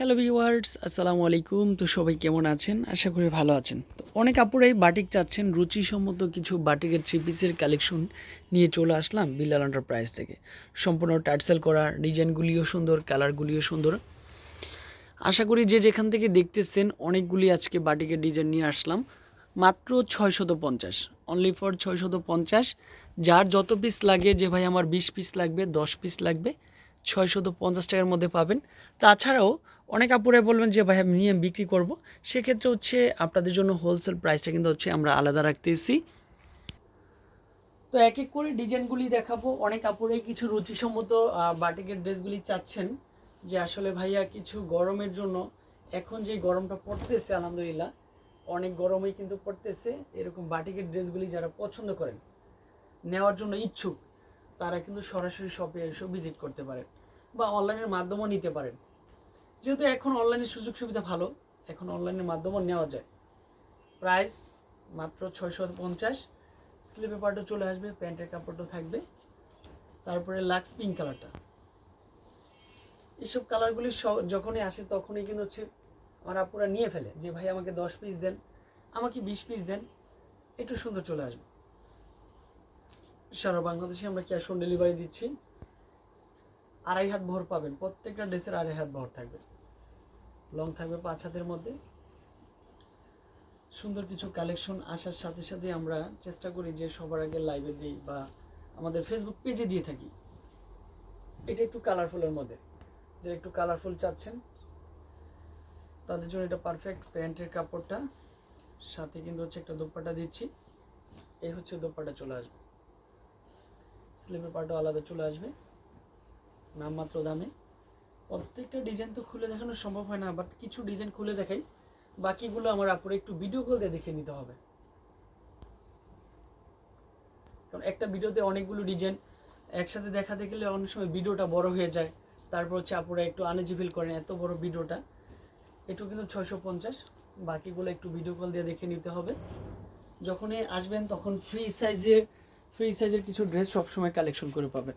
Hello viewers আসসালামু আলাইকুম। তো সবাই কেমন আছেন? আশা করি ভালো আছেন। তো অনেক আপুরাই বাটিক চাচ্ছেন, রুচিসম্মত কিছু বাটিকের থ্রি পিসের কালেকশন নিয়ে চলে আসলাম বিল্লাল এন্টারপ্রাইজ থেকে। সম্পূর্ণ টার্সেল করা, ডিজাইনগুলিও সুন্দর কালারগুলিও সুন্দর। আশা করি যে যেখান থেকে দেখতেছেন, অনেকগুলি আজকে বাটিকের ডিজাইন নিয়ে আসলাম। মাত্র ছয়শত পঞ্চাশ অনলি ফর ছয়শত পঞ্চাশ। যার যত পিস লাগে, যে ভাই আমার বিশ পিস লাগবে, দশ পিস লাগবে, ছয়শত পঞ্চাশ টাকার মধ্যে পাবেন। তাছাড়াও অনেক আপুরে বলবেন যে ভাই আমি নিয়ে বিক্রি করব। সেক্ষেত্রে হচ্ছে আপনাদের জন্য হোলসেল প্রাইসটা কিন্তু হচ্ছে আমরা আলাদা রাখতেছি। তো এক এক করে ডিজাইনগুলি দেখাবো। অনেক আপুরেই কিছু রুচিসম্মত বাটিকের ড্রেসগুলি চাচ্ছেন যে, আসলে ভাইয়া, কিছু গরমের জন্য এখন যে গরমটা পড়তেছে, আলহামদুলিল্লাহ, অনেক গরমই কিন্তু পড়তেছে। এরকম বাটিকের ড্রেসগুলি যারা পছন্দ করেন, নেওয়ার জন্য ইচ্ছুক, তারা কিন্তু সরাসরি শপে এসে ভিজিট করতে পারেন বা অনলাইনের মাধ্যমেও নিতে পারেন। যেহেতু এখন অনলাইনের সুযোগ সুবিধা ভালো, এখন অনলাইনের মাধ্যমেও নেওয়া যায়। প্রাইস মাত্র ছয়শো পঞ্চাশ স্লিপে পার্টও চলে আসবে, প্যান্টের কাপড়টাও থাকবে। তারপরে লাক্স পিঙ্ক কালারটা এসব কালারগুলি যখনই আসে তখনই কিন্তু হচ্ছে আমার আপুরা নিয়ে ফেলে যে, ভাই, আমাকে দশ পিস দেন, আমাকে বিশ পিস দেন, একটু সুন্দর চলে আসবে। সারা বাংলাদেশে আমরা ক্যাশ অন ডেলিভারি দিচ্ছি। আড়াই হাত ভর পাবেন, প্রত্যেকটা ড্রেসের আড়াই হাত ভর থাকবে। লং থাকবে পাঁচ হাতের মধ্যে। সুন্দর কিছু কালেকশন আসার সাথে সাথে আমরা চেষ্টা করি যে সবার আগে লাইভে দিই বা আমাদের ফেসবুক পেজে দিয়ে থাকি। এটা একটু কালারফুলের মধ্যে। যে একটু কালারফুল চাচ্ছেন, তাদের জন্য এটা পারফেক্ট প্যান্টের কাপড়টা। সাথে কিন্তু হচ্ছে একটা দোপাট্টা দিচ্ছি। এই হচ্ছে দোপাট্টা চলে আসবে। স্লিপের পার্টও আলাদা চলে আসবে। নামমাত্র দামে। প্রত্যেকটা ডিজাইন তো খুলে দেখানো সম্ভব হয় না বাট কিছু ডিজাইন খুলে দেখাই। বাকিগুলো আমার আপুরে একটু ভিডিও কল দিয়ে দেখে নিতে হবে। কারণ একটা ভিডিওতে অনেকগুলো ডিজাইন একসাথে দেখাতে গেলে অনেক সময় ভিডিওটা বড় হয়ে যায়। তারপর হচ্ছে আপুরা একটু আনেজি ফিল করেন এত বড় ভিডিওটা একটু কিন্তু ছয়শো পঞ্চাশ। বাকিগুলো একটু ভিডিও কল দিয়ে দেখে নিতে হবে। যখনই আসবেন তখন ফ্রি সাইজের ফ্রি সাইজের কিছু ড্রেস সবসময় কালেকশন করে পাবেন।